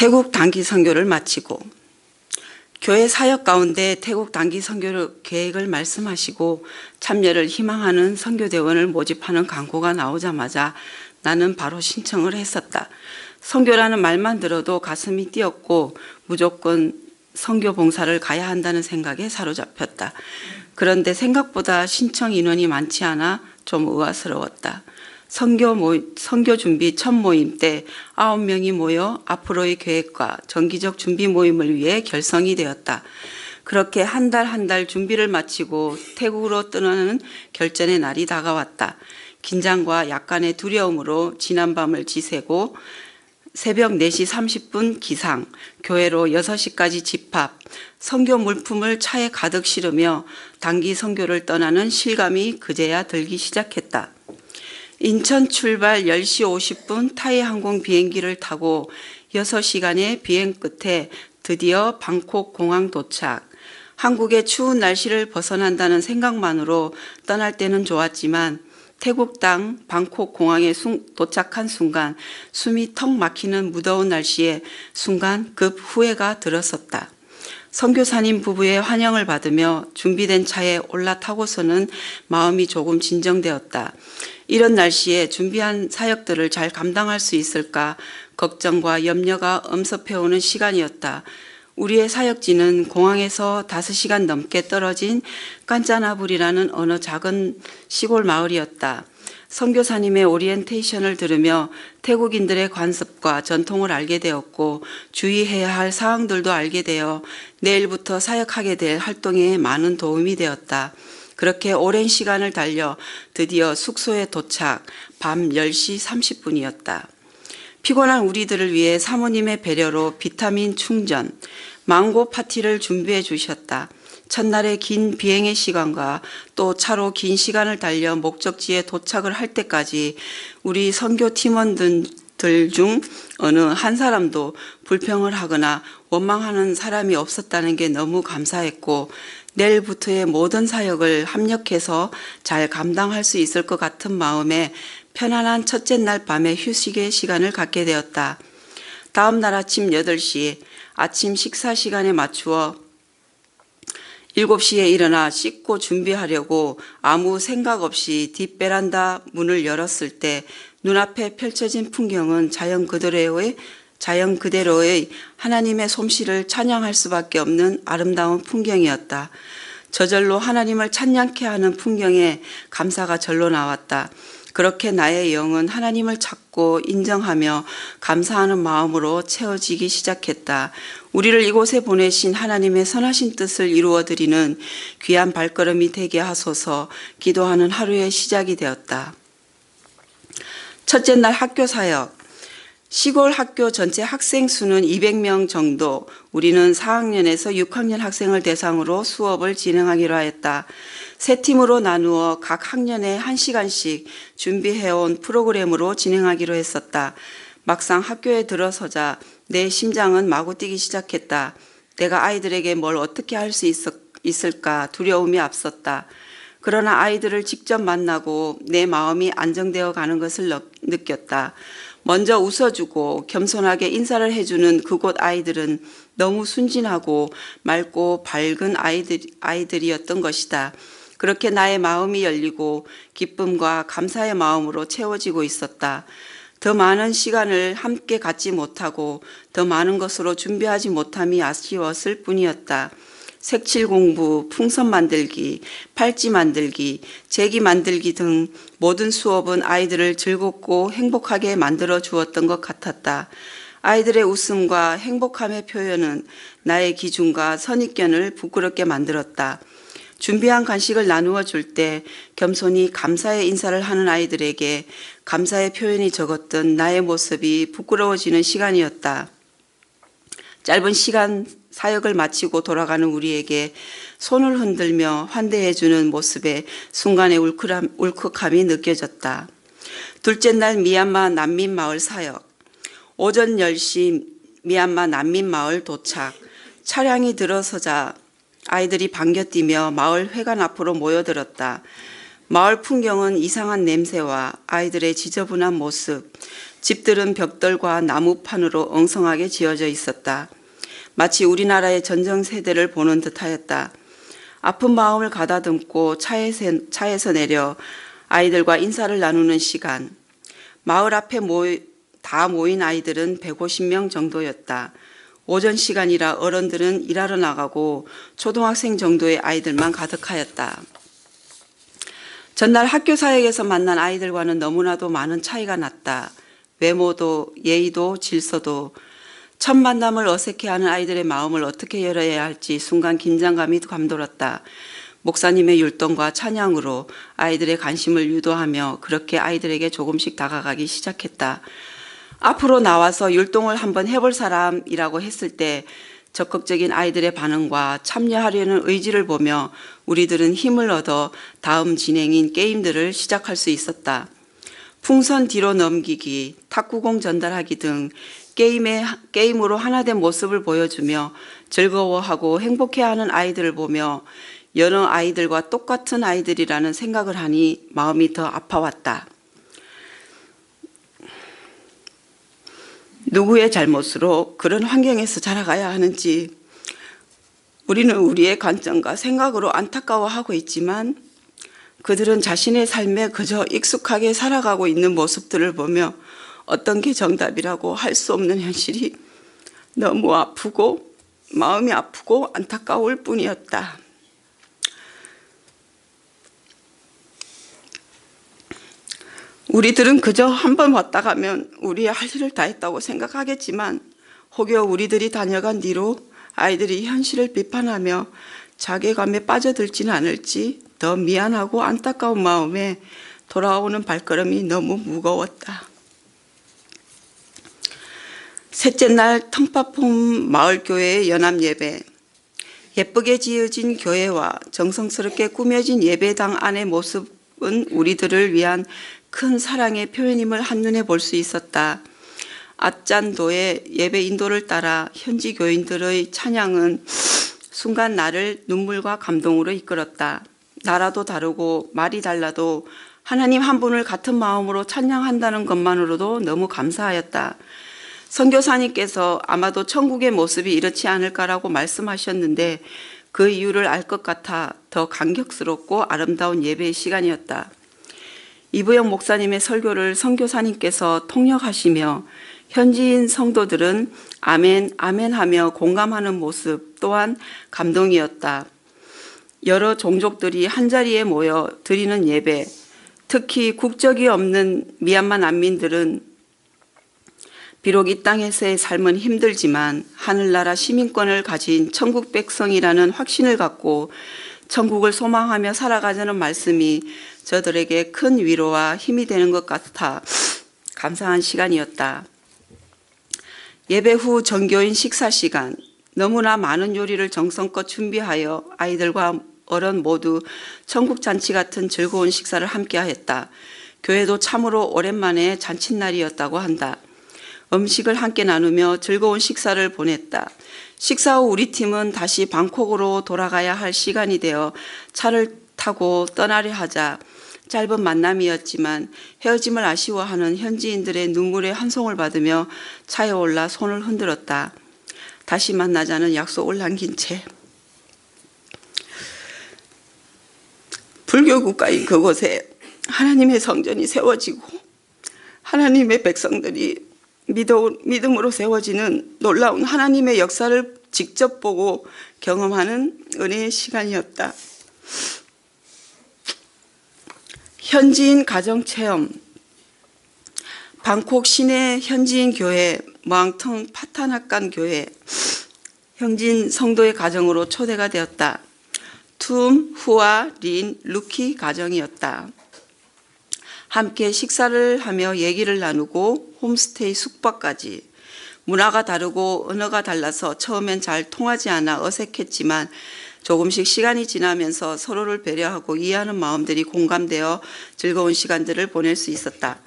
태국 단기 선교를 마치고 교회 사역 가운데 태국 단기 선교 계획을 말씀하시고 참여를 희망하는 선교대원을 모집하는 광고가 나오자마자 나는 바로 신청을 했었다. 선교라는 말만 들어도 가슴이 뛰었고 무조건 선교 봉사를 가야 한다는 생각에 사로잡혔다. 그런데 생각보다 신청 인원이 많지 않아 좀 의아스러웠다. 선교 모 선교 준비 첫 모임 때 아홉 명이 모여 앞으로의 계획과 정기적 준비 모임을 위해 결성이 되었다. 그렇게 한 달 한 달 준비를 마치고 태국으로 떠나는 결전의 날이 다가왔다. 긴장과 약간의 두려움으로 지난밤을 지새고 새벽 4시 30분 기상, 교회로 6시까지 집합, 선교 물품을 차에 가득 실으며 단기 선교를 떠나는 실감이 그제야 들기 시작했다. 인천 출발 10시 50분 타이 항공 비행기를 타고 6시간의 비행 끝에 드디어 방콕 공항 도착. 한국의 추운 날씨를 벗어난다는 생각만으로 떠날 때는 좋았지만 태국 땅 방콕 공항에 도착한 순간 숨이 턱 막히는 무더운 날씨에 순간 급 후회가 들었었다. 선교사님 부부의 환영을 받으며 준비된 차에 올라타고서는 마음이 조금 진정되었다. 이런 날씨에 준비한 사역들을 잘 감당할 수 있을까 걱정과 염려가 엄습해오는 시간이었다. 우리의 사역지는 공항에서 5시간 넘게 떨어진 깐짜나불이라는 어느 작은 시골 마을이었다. 선교사님의 오리엔테이션을 들으며 태국인들의 관습과 전통을 알게 되었고 주의해야 할 사항들도 알게 되어 내일부터 사역하게 될 활동에 많은 도움이 되었다. 그렇게 오랜 시간을 달려 드디어 숙소에 도착 밤 10시 30분이었다. 피곤한 우리들을 위해 사모님의 배려로 비타민 충전, 망고 파티를 준비해 주셨다. 첫날의 긴 비행의 시간과 또 차로 긴 시간을 달려 목적지에 도착을 할 때까지 우리 선교 팀원들 중 어느 한 사람도 불평을 하거나 원망하는 사람이 없었다는 게 너무 감사했고 내일부터의 모든 사역을 합력해서 잘 감당할 수 있을 것 같은 마음에 편안한 첫째 날 밤에 휴식의 시간을 갖게 되었다. 다음 날 아침 8시 아침 식사 시간에 맞추어 7시에 일어나 씻고 준비하려고 아무 생각 없이 뒷베란다 문을 열었을 때 눈앞에 펼쳐진 풍경은 자연 그대로의 자연 그대로의 하나님의 솜씨를 찬양할 수밖에 없는 아름다운 풍경이었다. 저절로 하나님을 찬양케 하는 풍경에 감사가 절로 나왔다. 그렇게 나의 영은 하나님을 찾고 인정하며 감사하는 마음으로 채워지기 시작했다. 우리를 이곳에 보내신 하나님의 선하신 뜻을 이루어 드리는 귀한 발걸음이 되게 하소서 기도하는 하루의 시작이 되었다. 첫째 날 학교 사역. 시골 학교 전체 학생 수는 200명 정도, 우리는 4학년에서 6학년 학생을 대상으로 수업을 진행하기로 하였다. 세 팀으로 나누어 각 학년에 1시간씩 준비해온 프로그램으로 진행하기로 했었다. 막상 학교에 들어서자 내 심장은 마구 뛰기 시작했다. 내가 아이들에게 뭘 어떻게 할 수 있을까 두려움이 앞섰다. 그러나 아이들을 직접 만나고 내 마음이 안정되어 가는 것을 느꼈다. 먼저 웃어주고 겸손하게 인사를 해주는 그곳 아이들은 너무 순진하고 맑고 밝은 아이들, 아이들이었던 것이다. 그렇게 나의 마음이 열리고 기쁨과 감사의 마음으로 채워지고 있었다. 더 많은 시간을 함께 갖지 못하고 더 많은 것으로 준비하지 못함이 아쉬웠을 뿐이었다. 색칠 공부, 풍선 만들기, 팔찌 만들기, 제기 만들기 등 모든 수업은 아이들을 즐겁고 행복하게 만들어 주었던 것 같았다. 아이들의 웃음과 행복함의 표현은 나의 기준과 선입견을 부끄럽게 만들었다. 준비한 간식을 나누어 줄 때 겸손히 감사의 인사를 하는 아이들에게 감사의 표현이 적었던 나의 모습이 부끄러워지는 시간이었다. 짧은 시간 사역을 마치고 돌아가는 우리에게 손을 흔들며 환대해주는 모습에 순간의 울컥함, 울컥함이 느껴졌다. 둘째 날 미얀마 난민 마을 사역. 오전 10시 미얀마 난민 마을 도착. 차량이 들어서자 아이들이 반겨뛰며 마을 회관 앞으로 모여들었다. 마을 풍경은 이상한 냄새와 아이들의 지저분한 모습, 집들은 벽돌과 나무판으로 엉성하게 지어져 있었다. 마치 우리나라의 전정 세대를 보는 듯하였다. 아픈 마음을 가다듬고 차에서, 차에서 내려 아이들과 인사를 나누는 시간. 마을 앞에 모이, 다 모인 아이들은 150명 정도였다. 오전 시간이라 어른들은 일하러 나가고 초등학생 정도의 아이들만 가득하였다. 전날 학교 사역에서 만난 아이들과는 너무나도 많은 차이가 났다. 외모도 예의도 질서도 첫 만남을 어색해하는 아이들의 마음을 어떻게 열어야 할지 순간 긴장감이 감돌았다. 목사님의 율동과 찬양으로 아이들의 관심을 유도하며 그렇게 아이들에게 조금씩 다가가기 시작했다. 앞으로 나와서 율동을 한번 해볼 사람이라고 했을 때 적극적인 아이들의 반응과 참여하려는 의지를 보며 우리들은 힘을 얻어 다음 진행인 게임들을 시작할 수 있었다. 풍선 뒤로 넘기기, 탁구공 전달하기 등 게임의, 게임으로 하나된 모습을 보여주며 즐거워하고 행복해하는 아이들을 보며 여러 아이들과 똑같은 아이들이라는 생각을 하니 마음이 더 아파왔다. 누구의 잘못으로 그런 환경에서 자라가야 하는지 우리는 우리의 관점과 생각으로 안타까워하고 있지만 그들은 자신의 삶에 그저 익숙하게 살아가고 있는 모습들을 보며 어떤 게 정답이라고 할 수 없는 현실이 너무 아프고 마음이 아프고 안타까울 뿐이었다. 우리들은 그저 한 번 왔다 가면 우리의 할 일을 다 했다고 생각하겠지만 혹여 우리들이 다녀간 뒤로 아이들이 현실을 비판하며 자괴감에 빠져들지는 않을지 더 미안하고 안타까운 마음에 돌아오는 발걸음이 너무 무거웠다. 셋째 날 텅파폼 마을교회의 연합예배 예쁘게 지어진 교회와 정성스럽게 꾸며진 예배당 안의 모습은 우리들을 위한 큰 사랑의 표현임을 한눈에 볼 수 있었다. 앞잔도의 예배 인도를 따라 현지 교인들의 찬양은 순간 나를 눈물과 감동으로 이끌었다. 나라도 다르고 말이 달라도 하나님 한 분을 같은 마음으로 찬양한다는 것만으로도 너무 감사하였다. 선교사님께서 아마도 천국의 모습이 이렇지 않을까라고 말씀하셨는데 그 이유를 알 것 같아 더 감격스럽고 아름다운 예배의 시간이었다. 이부영 목사님의 설교를 선교사님께서 통역하시며 현지인 성도들은 아멘, 아멘 하며 공감하는 모습 또한 감동이었다. 여러 종족들이 한자리에 모여 드리는 예배, 특히 국적이 없는 미얀마 난민들은 비록 이 땅에서의 삶은 힘들지만 하늘나라 시민권을 가진 천국 백성이라는 확신을 갖고 천국을 소망하며 살아가자는 말씀이 저들에게 큰 위로와 힘이 되는 것 같아 감사한 시간이었다. 예배 후 전교인 식사 시간 너무나 많은 요리를 정성껏 준비하여 아이들과 어른 모두 천국 잔치 같은 즐거운 식사를 함께 하였다. 교회도 참으로 오랜만에 잔칫날이었다고 한다. 음식을 함께 나누며 즐거운 식사를 보냈다. 식사 후 우리 팀은 다시 방콕으로 돌아가야 할 시간이 되어 차를 타고 떠나려 하자 짧은 만남이었지만 헤어짐을 아쉬워하는 현지인들의 눈물의 한 송을 받으며 차에 올라 손을 흔들었다. 다시 만나자는 약속을 남긴 채 불교 국가인 그곳에 하나님의 성전이 세워지고 하나님의 백성들이 믿음으로 세워지는 놀라운 하나님의 역사를 직접 보고 경험하는 은혜의 시간이었다. 현지인 가정 체험 방콕 시내 현지인 교회 모앙텅 파타나칸 교회 현지인 성도의 가정으로 초대가 되었다. 툼, 후아, 린, 루키 가정이었다. 함께 식사를 하며 얘기를 나누고 홈스테이 숙박까지 문화가 다르고 언어가 달라서 처음엔 잘 통하지 않아 어색했지만 조금씩 시간이 지나면서 서로를 배려하고 이해하는 마음들이 공감되어 즐거운 시간들을 보낼 수 있었다.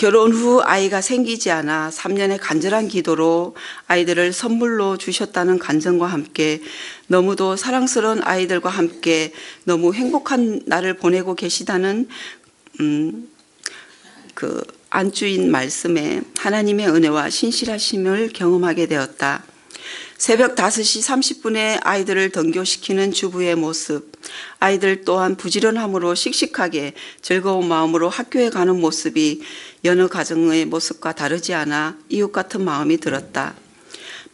결혼 후 아이가 생기지 않아 3년의 간절한 기도로 아이들을 선물로 주셨다는 간증과 함께 너무도 사랑스러운 아이들과 함께 너무 행복한 날을 보내고 계시다는 음, 그 안주인 말씀에 하나님의 은혜와 신실하심을 경험하게 되었다. 새벽 5시 30분에 아이들을 등교시키는 주부의 모습, 아이들 또한 부지런함으로 씩씩하게 즐거운 마음으로 학교에 가는 모습이 여느 가정의 모습과 다르지 않아 이웃 같은 마음이 들었다.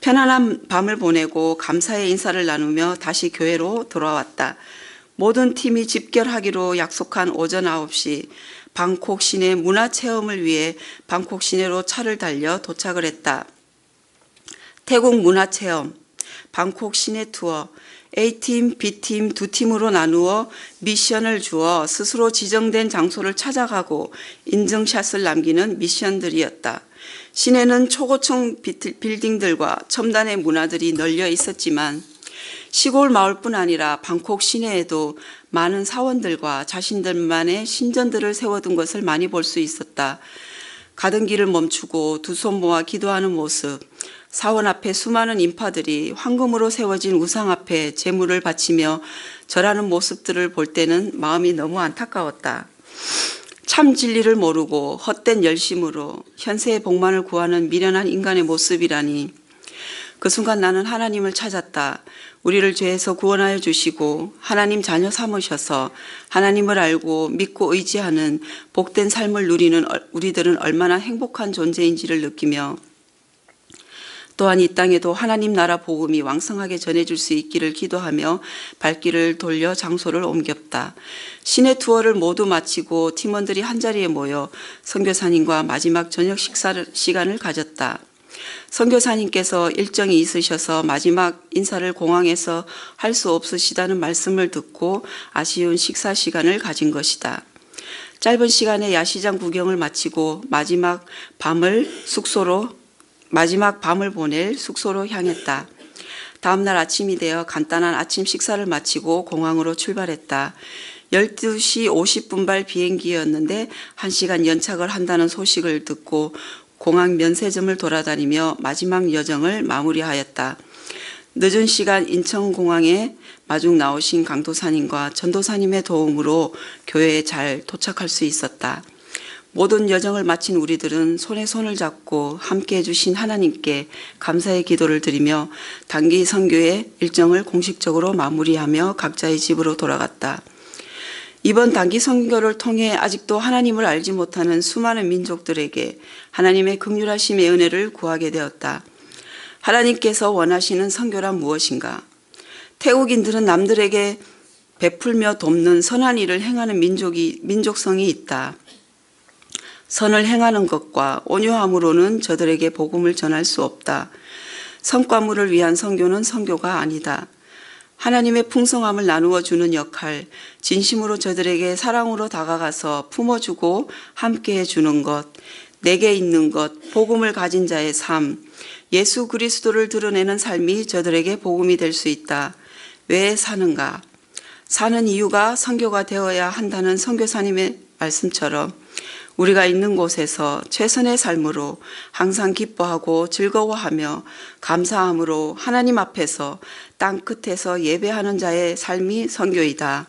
편안한 밤을 보내고 감사의 인사를 나누며 다시 교회로 돌아왔다. 모든 팀이 집결하기로 약속한 오전 9시 방콕 시내 문화 체험을 위해 방콕 시내로 차를 달려 도착을 했다. 태국 문화 체험, 방콕 시내 투어, A팀, B팀 두 팀으로 나누어 미션을 주어 스스로 지정된 장소를 찾아가고 인증샷을 남기는 미션들이었다. 시내는 초고층 빌딩들과 첨단의 문화들이 널려 있었지만 시골 마을뿐 아니라 방콕 시내에도 많은 사원들과 자신들만의 신전들을 세워둔 것을 많이 볼 수 있었다. 가던 길을 멈추고 두 손 모아 기도하는 모습, 사원 앞에 수많은 인파들이 황금으로 세워진 우상 앞에 제물을 바치며 절하는 모습들을 볼 때는 마음이 너무 안타까웠다. 참 진리를 모르고 헛된 열심으로 현세의 복만을 구하는 미련한 인간의 모습이라니 그 순간 나는 하나님을 찾았다. 우리를 죄에서 구원하여 주시고 하나님 자녀 삼으셔서 하나님을 알고 믿고 의지하는 복된 삶을 누리는 얼- 우리들은 얼마나 행복한 존재인지를 느끼며 또한 이 땅에도 하나님 나라 복음이 왕성하게 전해줄 수 있기를 기도하며 발길을 돌려 장소를 옮겼다. 시내 투어를 모두 마치고 팀원들이 한자리에 모여 선교사님과 마지막 저녁 식사 시간을 가졌다. 선교사님께서 일정이 있으셔서 마지막 인사를 공항에서 할 수 없으시다는 말씀을 듣고 아쉬운 식사 시간을 가진 것이다. 짧은 시간에 야시장 구경을 마치고 마지막 밤을 숙소로 마지막 밤을 보낼 숙소로 향했다. 다음 날 아침이 되어 간단한 아침 식사를 마치고 공항으로 출발했다. 12시 50분발 비행기였는데 1시간 연착을 한다는 소식을 듣고 공항 면세점을 돌아다니며 마지막 여정을 마무리하였다. 늦은 시간 인천공항에 마중 나오신 강도사님과 전도사님의 도움으로 교회에 잘 도착할 수 있었다. 모든 여정을 마친 우리들은 손에 손을 잡고 함께 해주신 하나님께 감사의 기도를 드리며 단기 선교의 일정을 공식적으로 마무리하며 각자의 집으로 돌아갔다. 이번 단기 선교를 통해 아직도 하나님을 알지 못하는 수많은 민족들에게 하나님의 극률하심의 은혜를 구하게 되었다. 하나님께서 원하시는 선교란 무엇인가? 태국인들은 남들에게 베풀며 돕는 선한 일을 행하는 민족이 민족성이 있다. 선을 행하는 것과 온유함으로는 저들에게 복음을 전할 수 없다. 성과물을 위한 선교는 선교가 아니다. 하나님의 풍성함을 나누어 주는 역할, 진심으로 저들에게 사랑으로 다가가서 품어주고 함께 해 주는 것, 내게 있는 것, 복음을 가진 자의 삶, 예수 그리스도를 드러내는 삶이 저들에게 복음이 될 수 있다. 왜 사는가? 사는 이유가 선교가 되어야 한다는 선교사님의 말씀처럼 우리가 있는 곳에서 최선의 삶으로 항상 기뻐하고 즐거워하며 감사함으로 하나님 앞에서 땅 끝에서 예배하는 자의 삶이 선교이다.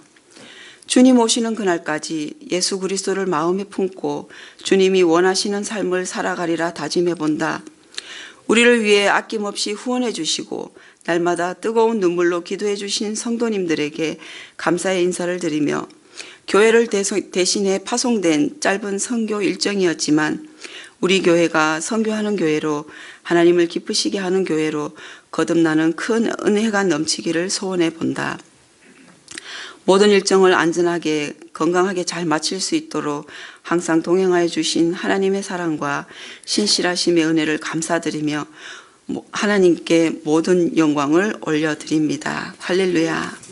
주님 오시는 그날까지 예수 그리스도를 마음에 품고 주님이 원하시는 삶을 살아가리라 다짐해 본다. 우리를 위해 아낌없이 후원해 주시고 날마다 뜨거운 눈물로 기도해 주신 성도님들에게 감사의 인사를 드리며 교회를 대신해 파송된 짧은 선교 일정이었지만 우리 교회가 선교하는 교회로 하나님을 기쁘시게 하는 교회로 거듭나는 큰 은혜가 넘치기를 소원해 본다. 모든 일정을 안전하게 건강하게 잘 마칠 수 있도록 항상 동행하여 주신 하나님의 사랑과 신실하심의 은혜를 감사드리며 하나님께 모든 영광을 올려드립니다. 할렐루야.